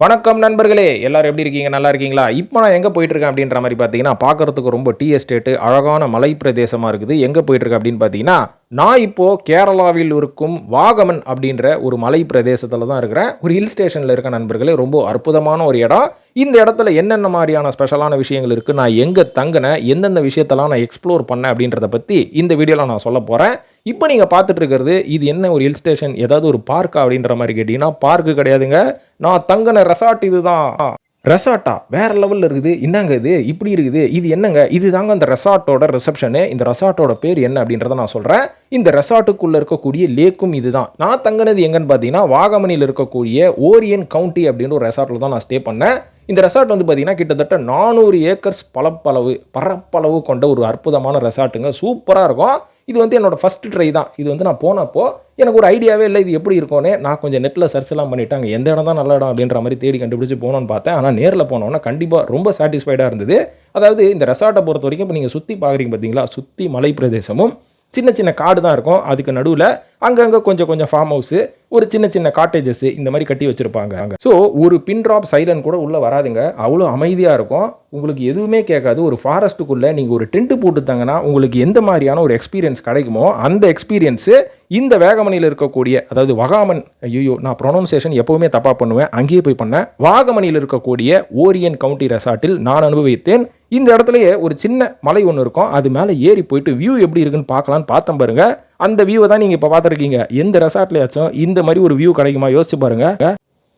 வணக்கம் நண்பர்களே எல்லாரும் எப்படி இருக்கீங்க? நல்லா இருக்கீங்களா? இப்போ நான் எங்கே போயிட்டுருக்கேன் அப்படின்ற மாதிரி பார்த்தீங்கன்னா பார்க்கறதுக்கு ரொம்ப டீ எஸ்டேட்டு அழகான மலை பிரதேசமாக இருக்குது. எங்கே போயிட்டுருக்கேன் அப்படின்னு பார்த்தீங்கன்னா நான் இப்போது கேரளாவில் இருக்கும் வாகமன் அப்படின்ற ஒரு மலை பிரதேசத்தில் தான் இருக்கிறேன். ஒரு ஹில் ஸ்டேஷனில் இருக்க நண்பர்களே ரொம்ப அற்புதமான ஒரு இடம். இந்த இடத்துல என்னென்ன மாதிரியான ஸ்பெஷலான விஷயங்கள் இருக்குது நான் எங்கே தங்கினேன் எந்தெந்த விஷயத்தெல்லாம் நான் எக்ஸ்ப்ளோர் பண்ணேன் அப்படின்றத பற்றி இந்த வீடியோவில் நான் சொல்ல போகிறேன் இப்போ நீங்கள் பார்த்துட்டு இருக்கிறது இது என்ன ஒரு ஹில் ஸ்டேஷன் ஏதாவது ஒரு பார்க்கா அப்படின்ற மாதிரி கேட்டிங்கன்னா பார்க்கு கிடையாதுங்க. நான் தங்கின ரெசார்ட் இதுதான். ரெசார்ட்டா வேற லெவலில் இருக்குது. என்னங்க இது? இப்படி இருக்குது. இது என்னங்க? இது தாங்க அந்த ரெசார்ட்டோட ரிசப்ஷனு இந்த ரெசார்ட்டோட பேர் என்ன அப்படின்றத நான் சொல்கிறேன் இந்த ரெசார்ட்டுக்குள்ளே இருக்கக்கூடிய லேக்கும் இதுதான். நான் தங்கினது எங்கன்னு பார்த்தீங்கன்னா வாகமணியில் இருக்கக்கூடிய ஓரியன் கவுண்டி அப்படின்ற ஒரு ரெசார்ட்டில் தான் நான் ஸ்டே பண்ணேன். இந்த ரெசார்ட் வந்து பார்த்தீங்கன்னா கிட்டத்தட்ட நானூறு ஏக்கர்ஸ் பலப்பளவு பரப்பளவு கொண்ட ஒரு அற்புதமான ரெசார்ட்டுங்க சூப்பராக இருக்கும். இது வந்து என்னோடய ஃபஸ்ட் ட்ரை தான். இது வந்து நான் போனப்போ எனக்கு ஒரு ஐடியாவே இல்லை இது எப்படி இருக்கும்னே நான் கொஞ்சம் நெட்டில் சர்ச் எல்லாம் எந்த இடம் தான் நல்ல இடம் அப்படின்ற மாதிரி தேடி கண்டுபிடிச்சி போகணுன்னு பார்த்தேன். ஆனால் நேரில் போனோன்னா கண்டிப்பாக ரொம்ப சாட்டிஸ்ஃபைடாக இருந்தது. அதாவது இந்த ரெசார்ட்டை பொறுத்த வரைக்கும் இப்போ நீங்கள் சுற்றி பார்க்குறீங்க பார்த்தீங்களா சுற்றி மலை பிரதேசமும் சின்ன சின்ன காடு தான் இருக்கும். அதுக்கு நடுவில் அங்கங்கே கொஞ்சம் கொஞ்சம் ஃபார்ம் ஹவுஸு ஒரு சின்ன சின்ன காட்டேஜஸ் இந்த மாதிரி கட்டி வச்சுருப்பாங்க அங்கே. ஸோ ஒரு பின் ட்ராப் சைலன் கூட உள்ளே வராதுங்க. அவ்வளோ அமைதியாக இருக்கும். உங்களுக்கு எதுவுமே கேட்காது. ஒரு ஃபாரஸ்ட்டுக்குள்ளே நீங்கள் ஒரு டென்ட் போட்டுத்தாங்கன்னா உங்களுக்கு எந்த மாதிரியான ஒரு எக்ஸ்பீரியன்ஸ் கிடைக்குமோ அந்த எக்ஸ்பீரியன்ஸு இந்த வேகமணியில் இருக்கக்கூடிய அதாவது வகாமன் ஐயோ நான் ப்ரொனவுன்சியேஷன் எப்போவுமே தப்பாக பண்ணுவேன். அங்கேயே போய் பண்ணேன். வாகமணியில் இருக்கக்கூடிய ஓரியன் கவுண்டி ரெசார்ட்டில் நான் அனுபவித்தேன். இந்த இடத்துலயே ஒரு சின்ன மலை ஒன்று இருக்கும். அது மேலே ஏறி போயிட்டு வியூ எப்படி இருக்குன்னு பார்க்கலான்னு பார்த்தேன் பாருங்கள் அந்த வியூவை தான் நீங்கள் இப்போ பார்த்துருக்கீங்க. எந்த ரெசார்ட்லையாச்சும் இந்த மாதிரி ஒரு வியூ கிடைக்குமா? யோசிச்சு பாருங்கள்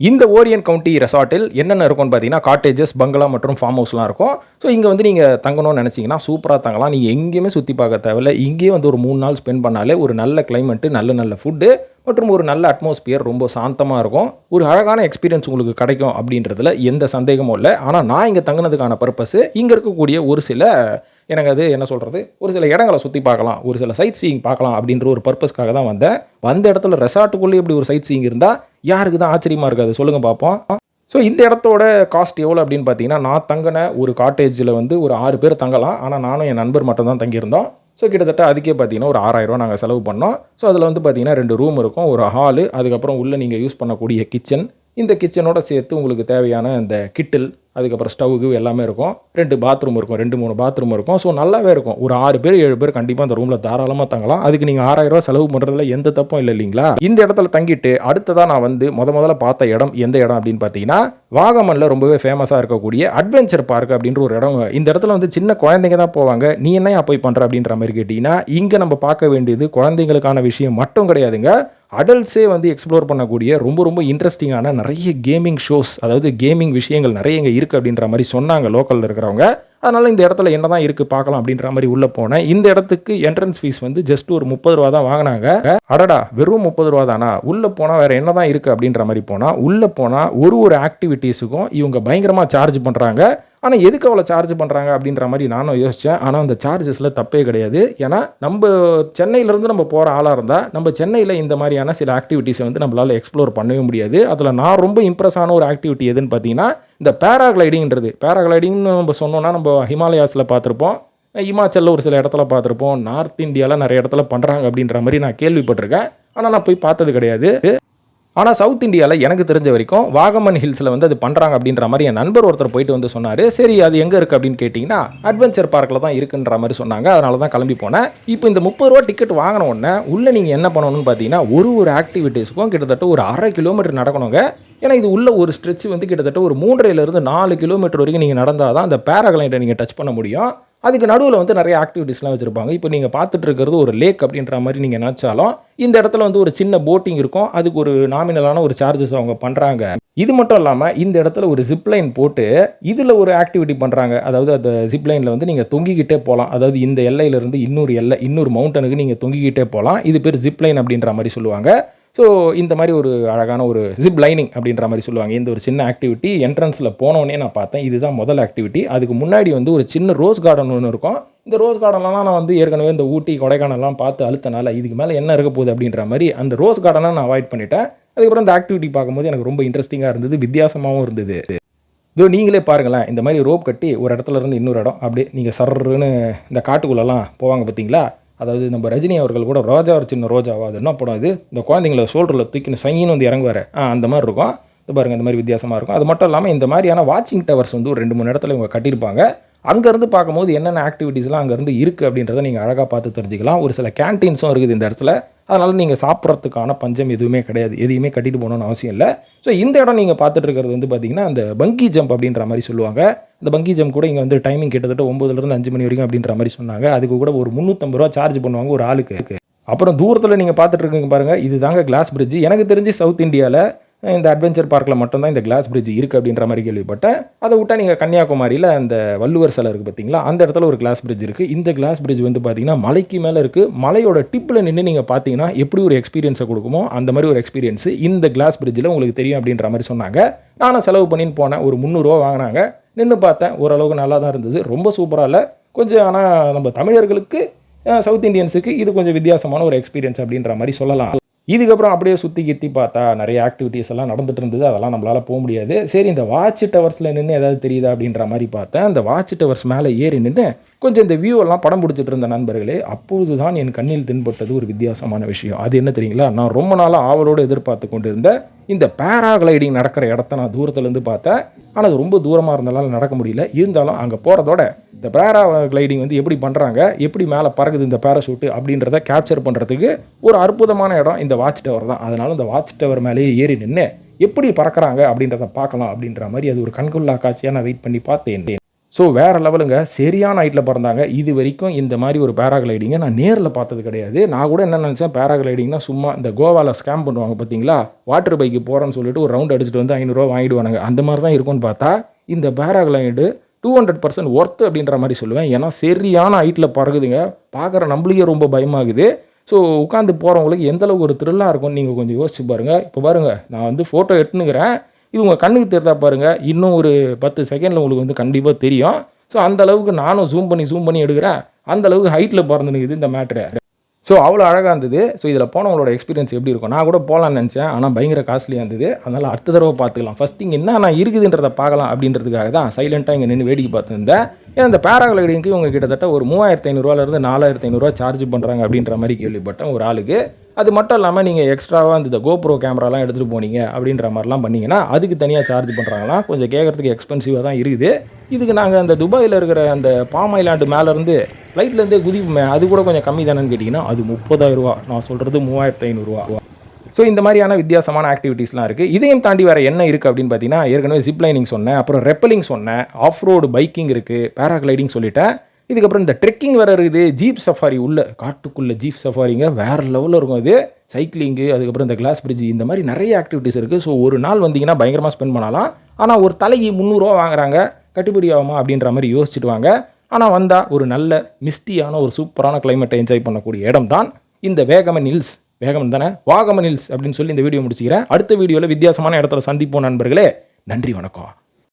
இந்த ஓரியன் கவுண்டி ரெசார்ட்டில் என்னென்ன இருக்கும்னு பார்த்தீங்கன்னா காட்டேஜஸ் பங்களா மற்றும் ஃபார்ம் ஹவுஸ்லாம் இருக்கும். ஸோ இங்கே வந்து நீங்கள் தங்கணும்னு நினச்சிங்கன்னா சூப்பராக தங்கலாம். நீங்கள் எங்கேயுமே சுற்றி பார்க்க தேவையில்ல. இங்கேயே வந்து ஒரு மூணு நாள் ஸ்பெண்ட் பண்ணாலே ஒரு நல்ல கிளைமேட்டு நல்ல நல்ல ஃபுட்டு மற்றும் ஒரு நல்ல அட்மாஸ்பியர் ரொம்ப சாந்தமாக இருக்கும். ஒரு அழகான எக்ஸ்பீரியன்ஸ் உங்களுக்கு கிடைக்கும் அப்படின்றதுல எந்த சந்தேகமும் இல்லை. ஆனால் நான் இங்கே தங்கினதுக்கான பர்பஸ் இங்கே இருக்கக்கூடிய ஒரு சில எனக்கு அது என்ன சொல்கிறது ஒரு சில இடங்களை சுற்றி பார்க்கலாம் ஒரு சில சைட் சீயிங் பார்க்கலாம் அப்படின்ற ஒரு பர்பஸ்க்காக தான் வந்தேன். வந்த இடத்துல ரெசார்ட்டுக்குள்ளே இப்படி ஒரு சைட் சீயிங் இருந்தால் யாருக்கு தான் ஆச்சரியமாக இருக்காது சொல்லுங்கள் பார்ப்போம் ஸோ இந்த இடத்தோட காஸ்ட் எவ்வளோ அப்படின்னு பார்த்தீங்கன்னா நான் தங்கின ஒரு காட்டேஜில் வந்து ஒரு ஆறு பேர் தங்கலாம். ஆனால் நானும் என் நண்பர் மட்டும் தான் தங்கியிருந்தோம். ஸோ கிட்டத்தட்ட அதுக்கே பார்த்தீங்கன்னா ஒரு ஆறாயிரரூவா நாங்கள் செலவு பண்ணோம். ஸோ அதில் வந்து பார்த்தீங்கன்னா ரெண்டு ரூம் இருக்கும் ஒரு ஹாலு அதுக்கப்புறம் உள்ளே நீங்கள் யூஸ் பண்ணக்கூடிய கிச்சன் இந்த கிச்சனோட சேர்த்து உங்களுக்கு தேவையான இந்த கிட்டில் அதுக்கப்புறம் ஸ்டவ்வு எல்லாமே இருக்கும். ரெண்டு பாத்ரூம் இருக்கும் ரெண்டு மூணு பாத்ரூம் இருக்கும். ஸோ நல்லாவே இருக்கும். ஒரு ஆறு பேர் ஏழு பேர் கண்டிப்பாக அந்த ரூமில் தாராளமாக தங்கலாம். அதுக்கு நீங்கள் ஆறாயிரம் ரூபா செலவு பண்ணுறதுல எந்த தப்பும் இல்லை இல்லைங்களா? இந்த இடத்துல தங்கிட்டு அடுத்ததாக நான் வந்து முத முதல்ல பார்த்த இடம் எந்த இடம் அப்படின்னு பார்த்தீங்கன்னா வாகமனில் ரொம்பவே ஃபேமஸாக இருக்கக்கூடிய அட்வென்ச்சர் பார்க் அப்படின்ற ஒரு இடம். இந்த இடத்துல வந்து சின்ன குழந்தைங்க தான் போவாங்க. நீ என்ன போய் பண்ணுற அப்படின்ற மாதிரி கேட்டிங்கன்னா இங்கே நம்ம பார்க்க வேண்டியது குழந்தைங்களுக்கான விஷயம் மட்டும் கிடையாதுங்க. அடல்ட்ஸே வந்து எக்ஸ்ப்ளோர் பண்ணக்கூடிய ரொம்ப ரொம்ப இன்ட்ரெஸ்டிங்கான நிறைய கேமிங் ஷோஸ் அதாவது கேமிங் விஷயங்கள் நிறைய இங்கே இருக்குது அப்படின்ற மாதிரி சொன்னாங்க லோக்கலில் இருக்கிறவங்க. அதனால் இந்த இடத்துல என்ன தான் இருக்குது பார்க்கலாம் அப்படின்ற மாதிரி உள்ளே போனேன். இந்த இடத்துக்கு என்ட்ரன்ஸ் ஃபீஸ் வந்து ஜஸ்ட் ஒரு முப்பது ரூபா தான் வாங்கினாங்க. அடடா வெறும் முப்பது ரூபா தானா? உள்ளே போனால் வேறு என்ன தான் இருக்குது அப்படின்ற மாதிரி போனால் உள்ளே போனால் ஒரு ஒரு ஆக்டிவிட்டீஸுக்கும் இவங்க பயங்கரமாக சார்ஜ் பண்ணுறாங்க ஆனால் எதுக்கு அவ்வளோ சார்ஜ் பண்ணுறாங்க அப்படின்ற மாதிரி நானும் யோசித்தேன் ஆனால் அந்த சார்ஜஸில் தப்பே கிடையாது. ஏன்னா நம்ம சென்னையிலேருந்து நம்ம போகிற ஆளாக இருந்தால் நம்ம சென்னையில் இந்த மாதிரியான சில ஆக்டிவிட்டீஸை வந்து நம்மளால் எக்ஸ்ப்ளோர் பண்ணவே முடியாது. அதில் நான் ரொம்ப இம்ப்ரெஸ் ஆன ஒரு ஆக்டிவிட்டி எதுன்னு பார்த்தீங்கன்னா இந்த பேராகிளைடிங்கிறது பேராகிளைடிங்னு நம்ம சொன்னோன்னா நம்ம ஹிமாலயாஸில் பார்த்துருப்போம் இமாச்சலில் ஒரு சில இடத்துல பார்த்துருப்போம் நார்த் இந்தியாவில் நிறைய இடத்துல பண்ணுறாங்க அப்படின்ற மாதிரி நான் கேள்விப்பட்டிருக்கேன். ஆனால் நான் போய் பார்த்தது கிடையாது. ஆனால் சவுத் இந்தியாவில் எனக்கு தெரிஞ்ச வரைக்கும் வாகமன் ஹில்ஸில் வந்து அது பண்ணுறாங்க அப்படின்ற மாதிரி என் நண்பர் ஒருத்தர் போயிட்டு வந்து சொன்னார். சரி அது எங்கே இருக்குது அப்படின்னு கேட்டிங்கன்னா அட்வென்ச்சர் பார்க்கில் தான் இருக்குன்ற மாதிரி சொன்னாங்க. அதனால தான் கிளம்பி போனேன். இப்போ இந்த முப்பது ரூபா டிக்கெட் வாங்கின உடனே உள்ளே நீங்கள் என்ன பண்ணணும்னு பார்த்தீங்கன்னா ஒரு ஒரு ஆக்டிவிட்டீஸுக்கும் கிட்டத்தட்ட ஒரு அரை கிலோமீட்டர் நடக்கணுங்க. ஏன்னா இது உள்ள ஒரு ஸ்ட்ரெச் வந்து கிட்டத்தட்ட ஒரு மூன்றையிலேருந்து நாலு கிலோமீட்டர் வரைக்கும் நீங்கள் நடந்தால் தான் அந்த பேராகிளைண்டை நீங்கள் டச் பண்ண முடியும். அதுக்கு நடுவில் வந்து நிறைய ஆக்டிவிட்டீஸ்லாம் வச்சுருப்பாங்க. இப்போ நீங்கள் பார்த்துட்டு இருக்கிறது ஒரு லேக் அப்படின்ற மாதிரி நீங்கள் நினச்சாலும் இந்த இடத்துல வந்து ஒரு சின்ன போட்டிங் இருக்கும். அதுக்கு ஒரு நாமினலான ஒரு சார்ஜஸ் அவங்க பண்ணுறாங்க இது மட்டும் இல்லாமல் இந்த இடத்துல ஒரு ஜிப்லைன் போட்டு இதில் ஒரு ஆக்டிவிட்டி பண்ணுறாங்க அதாவது அந்த ஜிப்லைனில் வந்து நீங்கள் தொங்கிக்கிட்டே போகலாம் அதாவது இந்த எல்லையிலேருந்து இன்னொரு எல்லை இன்னொரு மவுண்டனுக்கு நீங்கள் தொங்கிக்கிட்டே போகலாம் இது பேர் ஜிப்லைன் அப்படின்ற மாதிரி சொல்லுவாங்க. ஸோ இந்த மாதிரி ஒரு அழகான ஒரு ஜிப் லைனிங் அப்படின்ற மாதிரி சொல்லுவாங்க. இந்த ஒரு சின்ன ஆக்டிவிட்டி என்ட்ரன்ஸில் போனோடனே நான் பார்த்தேன். இதுதான் முதல் ஆக்டிவிட்டி அதுக்கு முன்னாடி வந்து ஒரு சின்ன ரோஸ் கார்டன் ஒன்று இருக்கும். இந்த ரோஸ் கார்டன்லாம் நான் வந்து ஏற்கனவே இந்த ஊட்டி கொடைக்கானல்லாம் பார்த்து அழுத்தனால இதுக்கு மேலே என்ன இருக்க போகுது அப்படின்ற மாதிரி அந்த ரோஸ் கார்டனை நான் அவாய்ட் பண்ணிட்டேன். அதுக்கப்புறம் இந்த ஆக்டிவிட்டி பார்க்கும்போது எனக்கு ரொம்ப இன்ட்ரெஸ்டிங்காக இருந்தது. வித்தியாசமாகவும் இருந்தது. இதோ நீங்களே பாருங்களேன். இந்த மாதிரி ரோப் கட்டி ஒரு இடத்துல இருந்து இன்னொரு இடம். அப்படியே நீங்கள் சர்ன்னு இந்த காட்டுக்குள்ளெல்லாம் போவாங்க பார்த்தீங்களா? அதாவது நம்ம ரஜினி அவர்கள் கூட ரோஜா ஒரு சின்ன ரோஜாவா அது என்ன படம் இது? இந்த குழந்தைங்கள ஷோல்டரில் தூக்கின்னு சங்கின்னு வந்து இறங்குவார். ஆ அந்த மாதிரி இருக்கும். இது பாருங்கள் இந்த மாதிரி வித்தியாசமாக இருக்கும். அது மட்டும் இல்லாமல் இந்த மாதிரியான வாட்சிங் டவர்ஸ் வந்து ஒரு ரெண்டு மூணு இடத்துல இவங்க கட்டியிருப்பாங்க. அங்கேருந்து பார்க்கும்போது என்னென்ன ஆக்டிவிட்டீஸ்லாம் அங்கேருந்து இருக்குது அப்படின்றத நீங்கள் அழகாக பார்த்து தெரிஞ்சுக்கலாம். ஒரு சில கேன்டீன்ஸும் இருக்குது இந்த இடத்துல. அதனால் நீங்கள் சாப்பிட்றதுக்கான பஞ்சம் எதுவுமே கிடையாது. எதையுமே கட்டிட்டு போகணும்னு அவசியம் இல்லை. ஸோ இந்த இடம் நீங்கள் பார்த்துட்டு இருக்கிறது வந்து பார்த்தீங்கன்னா அந்த பங்கி ஜம்ப் அப்படின்ற மாதிரி சொல்லுவாங்க. இந்த பங்கி ஜம்ப் கூட இங்கே வந்து டைமிங் கிட்டத்தட்ட ஒம்பதுலேருந்து அஞ்சு மணி வரைக்கும் அப்படின்ற மாதிரி சொன்னாங்க. அதுக்கு கூட ஒரு முந்நூற்றம்பது ரூபா சார்ஜ் பண்ணுவாங்க ஒரு ஆளுக்கு. அப்புறம் தூரத்தில் நீங்கள் பார்த்துட்டு இருக்கீங்க பாருங்கள் இது தாங்க கிளாஸ் பிரிட்ஜ் எனக்கு தெரிஞ்சு சவுத் இந்தியாவில் இந்த அட்வென்ச்சர் பார்க்கில் மட்டும்தான் இந்த கிளாஸ் பிரிட்ஜ் இருக்குது அப்படின்ற மாதிரி கேள்விப்பட்டேன். அதை விட்டா நீங்கள் கன்னியாகுமரியில் அந்த வள்ளுவர் சிலை இருக்குது பார்த்தீங்களா அந்த இடத்துல ஒரு கிளாஸ் பிரிட்ஜ் இருக்குது இந்த கிளாஸ் பிரிட்ஜ் வந்து பார்த்தீங்கன்னா மலைக்கு மேலே இருக்குது மலையோட டிப்பில் நின்று நீங்கள் பார்த்தீங்கன்னா எப்படி ஒரு எக்ஸ்பீரியன்ஸை கொடுக்குமோ அந்த மாதிரி ஒரு எக்ஸ்பீரியன்ஸ் இந்த கிளாஸ் பிரிட்ஜில் உங்களுக்கு தெரியும் அப்படின்ற மாதிரி சொன்னாங்க. நானும் செலவு பண்ணின்னு போனேன். ஒரு முந்நூறுரூவா வாங்கினாங்க. நின்று பார்த்தேன். ஓரளவுக்கு நல்லா தான் இருந்தது. ரொம்ப சூப்பராக இல்லை. கொஞ்சம் ஆனால் நம்ம தமிழர்களுக்கு சவுத் இந்தியன்ஸுக்கு இது கொஞ்சம் வித்தியாசமான ஒரு எக்ஸ்பீரியன்ஸ் அப்படின்ற மாதிரி சொல்லலாம். இதுக்கப்புறம் அப்படியே சுற்றி கித்தி பார்த்தா நிறைய ஆக்டிவிட்டீஸ் எல்லாம் நடந்துட்டு இருந்தது. அதெல்லாம் நம்மளால் போக முடியாது. சரி இந்த வாட்ச் டவர்ஸில் நின்று ஏதாவது தெரியுதா அப்படின்ற மாதிரி பார்த்தேன். அந்த வாட்ச் டவர்ஸ் மேலே ஏறி நின்று கொஞ்சம் இந்த வியூவெல்லாம் படம் பிடிச்சிட்டு இருந்த நண்பர்களே அப்பொழுது தான் என் கண்ணில் தென்பட்டது ஒரு வித்தியாசமான விஷயம். அது என்ன தெரியுங்களா? நான் ரொம்ப நாளாக ஆவலோடு எதிர்பார்த்து கொண்டிருந்த இந்த பேராகிளைடிங் நடக்கிற இடத்த நான் தூரத்துலேருந்து பார்த்தேன். ஆனால் அது ரொம்ப தூரமாக இருந்தாலும் நடக்க முடியல. இருந்தாலும் அங்கே போகிறதோட இந்த பேரா கிளைடிங் வந்து எப்படி பண்ணுறாங்க எப்படி மேலே பறக்குது இந்த பேராஷூட்டு அப்படின்றத கேப்சர் பண்ணுறதுக்கு ஒரு அற்புதமான இடம் இந்த வாட்ச் டவர் தான். அதனால இந்த வாட்ச் டவர் மேலேயே ஏறி நின்று எப்படி பறக்கிறாங்க அப்படின்றத பார்க்கலாம் அப்படின்ற மாதிரி அது ஒரு கண்கொள்ளா காட்சியாக நான் வெயிட் பண்ணி பார்த்தேன். ஸோ வேறு லெவலுங்க சரியான ஹைட்டில் பிறந்தாங்க. இது வரைக்கும் இந்த மாதிரி ஒரு பேராகிளைடிங்கை நான் நேரில் பார்த்தது கிடையாது. நான் கூட என்ன நினச்சேன் பேராகிளைடிங்னா சும்மா இந்த கோவாவில் ஸ்கேம் பண்ணுவாங்க பார்த்தீங்களா? வாட்டர் பைக்கு போகிறேன்னு சொல்லிட்டு ஒரு ரவுண்ட் அடிச்சுட்டு வந்து ஐநூறுரூவா வாங்கிடுவானுங்க. அந்த மாதிரி தான் இருக்கும்னு பார்த்தா இந்த paraglide two hundred percent worth அப்படின்ற மாதிரி சொல்லுவேன். ஏன்னா சரியான ஹைட்டில் பறகுதுங்க பார்க்குற நம்மளுக்கே ரொம்ப பயமாகுது. ஸோ உட்காந்து போகிறவங்களுக்கு எந்தளவு ஒரு த்ரில்லாக இருக்கும்னு நீங்கள் கொஞ்சம் யோசிச்சு பாருங்கள் இப்போ பாருங்கள் நான் வந்து ஃபோட்டோ எடுத்துனுக்கிறேன் இது உங்கள் கண்ணுக்கு தெரிதா பாருங்கள் இன்னும் ஒரு பத்து செகண்டில் உங்களுக்கு வந்து கண்டிப்பாக தெரியும். ஸோ அந்த அளவுக்கு நானும் ஜூம் பண்ணி ஜூம் பண்ணி எடுக்கிறேன். அந்த அளவுக்கு ஹைட்டில் பறந்துனுக்குது இந்த மேட்ரு ஸோ அவ்வளோ அழகாக இருந்தது. ஸோ இதில் போனவங்களோட எக்ஸ்பீரியன்ஸ் எப்படி இருக்கும்? நான் கூட போகலான்னு நினச்சேன். ஆனால் பயங்கர காஸ்ட்லியாக இருந்தது. அதனால் அடுத்த தடவை பார்த்துக்கலாம். ஃபஸ்ட் இங்கே என்ன நான் இருக்குதுன்றதை பார்க்கலாம் அப்படின்றதுக்காக தான் சைலண்ட்டாக இங்கே நின்று வேடிக்கை பார்த்துருந்தேன் ஏன்னா இந்த பேராகிளைடிங்க்கு இவங்க கிட்டத்தட்ட ஒரு மூவாயிரத்து ஐநூறுரூவாலேருந்து நாலாயிரத்து ஐநூறுரூவா சார்ஜ் பண்ணுறாங்க அப்படின்ற மாதிரி கேள்விப்பட்டேன் ஒரு ஆளுக்கு. அது மட்டும் இல்லாமல் நீங்கள் எக்ஸ்ட்ராவாக இந்த கோப்ரோ கேமராலாம் எடுத்துகிட்டு போனீங்க அப்படின்ற மாதிரிலாம் பண்ணீங்கன்னா அதுக்கு தனியாக சார்ஜ் பண்ணுறாங்களாம் கொஞ்சம் கேட்குறதுக்கு எக்ஸ்பென்சிவாக தான் இருக்குது. இதுக்கு நாங்கள் அந்த துபாயில் இருக்கிற அந்த பாம் ஐலாண்டு மேலேருந்து ஃப்ளைட்லேருந்தே குதிப்போமே அது கூட கொஞ்சம் கம்மி தானேன்னு கேட்டிங்கன்னா அது முப்பதாயிரரூவா. நான் சொல்கிறது மூவாயிரத்து ஐநூறுரூவா. ஸோ இந்த மாதிரியான வித்தியாசமான ஆக்டிவிட்டீஸ்லாம் இருக்குது இதையும் தாண்டி வேறு என்ன இருக்குது அப்படின்னு பார்த்தீங்கன்னா ஏற்கனவே ஜிப் லைனிங் சொன்னேன் அப்புறம் ரெப்பலிங் சொன்னேன் ஆஃப் ரோடு பைக்கிங் இருக்குது பேராகிளைடிங் சொல்லிட்டேன். இதுக்கப்புறம் இந்த ட்ரெக்கிங் வேறு இருக்குது ஜீப் சஃபாரி உள்ள காட்டுக்குள்ளே ஜீப் சஃபாரிங்க வேறு லெவலில் இருக்கும். இது சைக்கிளிங்கு அதுக்கப்புறம் இந்த கிளாஸ் பிரிட்ஜ் இந்த மாதிரி நிறைய ஆக்டிவிட்டீஸ் இருக்குது ஸோ ஒரு நாள் வந்தீங்கன்னா பயங்கரமாக ஸ்பெண்ட் பண்ணலாம். ஆனால் ஒரு தலைக்கு முந்நூறுரூவா வாங்குறாங்க கட்டுப்படி ஆகுமா அப்படின்ற மாதிரி யோசிச்சுட்டு வாங்க. ஆனால் வந்தால் ஒரு நல்ல மிஸ்டியான ஒரு சூப்பரான கிளைமேட்டை என்ஜாய் பண்ணக்கூடிய இடம் தான் இந்த வேகமன் ஹில்ஸ் வேகமன் தானே? வாகமன் ஹில்ஸ் அப்படின்னு சொல்லி இந்த வீடியோ முடிச்சுக்கிறேன். அடுத்த வீடியோவில் வித்தியாசமான இடத்துல சந்திப்போம் நண்பர்களே. நன்றி வணக்கம்.